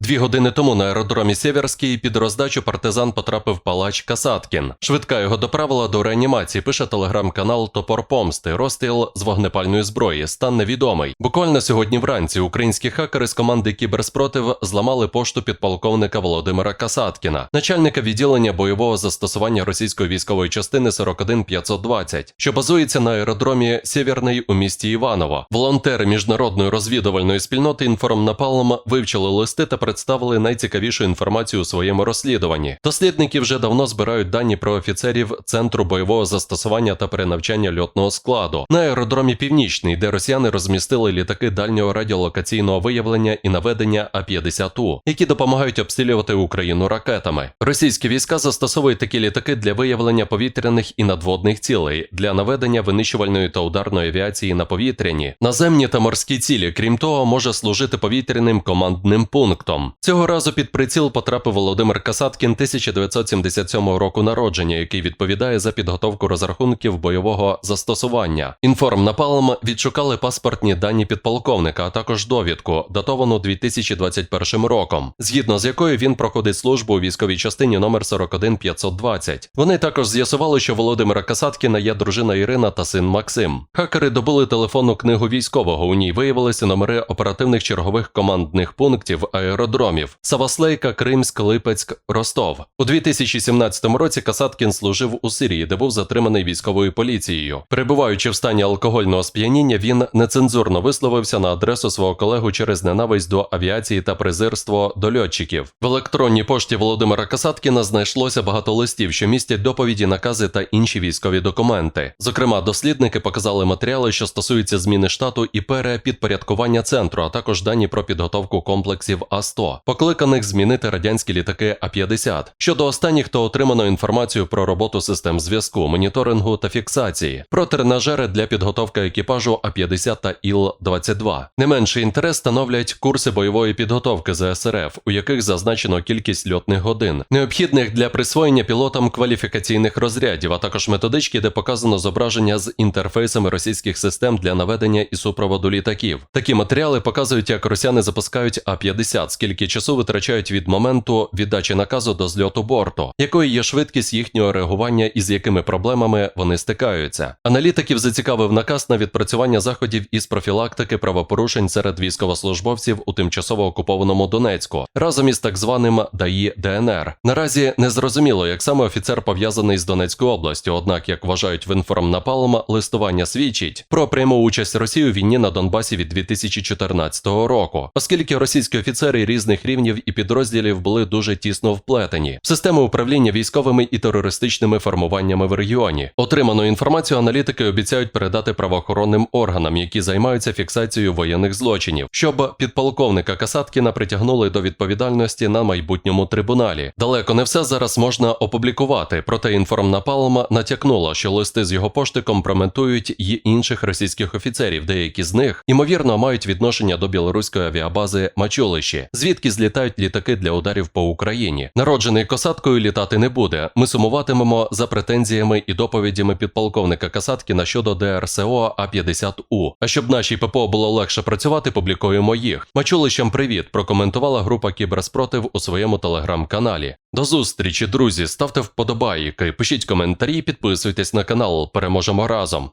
Дві години тому на аеродромі Сєвєрський під роздачу партизан потрапив палач Касаткін. Швидка його доправила до реанімації. Пише телеграм-канал Топор Помсти. Розстріл з вогнепальної зброї. Стан невідомий. Буквально сьогодні вранці українські хакери з команди Кіберспротив зламали пошту підполковника Володимира Касаткіна, начальника відділення бойового застосування російської військової частини 41520, що базується на аеродромі Сєвєрний у місті Іваново. Волонтери міжнародної розвідувальної спільноти інформнапалом вивчили листи та представили найцікавішу інформацію у своєму розслідуванні. Дослідники вже давно збирають дані про офіцерів центру бойового застосування та перенавчання льотного складу на аеродромі Північний, де росіяни розмістили літаки дальнього радіолокаційного виявлення і наведення А-50У, які допомагають обстрілювати Україну ракетами. Російські війська застосовують такі літаки для виявлення повітряних і надводних цілей, для наведення винищувальної та ударної авіації на повітряні, наземні та морські цілі. Крім того, може служити повітряним командним пунктом. Цього разу під приціл потрапив Володимир Касаткін 1977 року народження, який відповідає за підготовку розрахунків бойового застосування. Інформнапалом відшукали паспортні дані підполковника, а також довідку, датовану 2021 роком, згідно з якою він проходить службу у військовій частині номер 41520. Вони також з'ясували, що Володимира Касаткіна є дружина Ірина та син Максим. Хакери добули телефонну книгу військового. У ній виявилися номери оперативних чергових командних пунктів аеродромів Саваслейка, Кримськ, Липецьк, Ростов. У 2017 році Касаткін служив у Сирії, де був затриманий військовою поліцією. Перебуваючи в стані алкогольного сп'яніння, він нецензурно висловився на адресу свого колегу через ненависть до авіації та презирство до льотчиків. В електронній пошті Володимира Касаткіна знайшлося багато листів, що містять доповіді, накази та інші військові документи. Зокрема, дослідники показали матеріали, що стосуються зміни штату і перепідпорядкування центру, а також дані про підготовку комплексів А-100, покликаних змінити радянські літаки А-50. Щодо останніх, то отримано інформацію про роботу систем зв'язку, моніторингу та фіксації, про тренажери для підготовки екіпажу А-50 та Іл-22. Не менший інтерес становлять курси бойової підготовки ЗСРФ, у яких зазначено кількість льотних годин, необхідних для присвоєння пілотам кваліфікаційних розрядів, а також методички, де показано зображення з інтерфейсами російських систем для наведення і супроводу літаків. Такі матеріали показують, як росіяни запускають А-50, скільки часу витрачають від моменту віддачі наказу до зльоту борту, якою є швидкість їхнього реагування і з якими проблемами вони стикаються. Аналітиків зацікавив наказ на відпрацювання заходів із профілактики правопорушень серед військовослужбовців у тимчасово окупованому Донецьку разом із так званим ДАІ ДНР. Наразі не зрозуміло, як саме офіцер пов'язаний з Донецькою областю. Однак, як вважають в інформнапалм, листування свідчить про пряму участь Росії у війні на Донбасі від 2014 року, оскільки російські офіцери різних рівнів і підрозділів були дуже тісно вплетені в систему управління військовими і терористичними формуваннями в регіоні. Отриману інформацію аналітики обіцяють передати правоохоронним органам, які займаються фіксацією воєнних злочинів, щоб підполковника Касаткіна притягнули до відповідальності на майбутньому трибуналі. Далеко не все зараз можна опублікувати, проте інформнапалм натякнуло, що листи з його пошти компрометують і інших російських офіцерів. Деякі з них ймовірно мають відношення до білоруської авіабази Мачулищі, звідки злітають літаки для ударів по Україні. Народжений касаткою літати не буде. Ми сумуватимемо за претензіями і доповідями підполковника Касаткіна щодо ДРСО А-50У. А щоб нашій ППО було легше працювати, публікуємо їх. Мачулищам привіт! Прокоментувала група Кіберспротив у своєму телеграм-каналі. До зустрічі, друзі! Ставте вподобайки, пишіть коментарі, підписуйтесь на канал. Переможемо разом.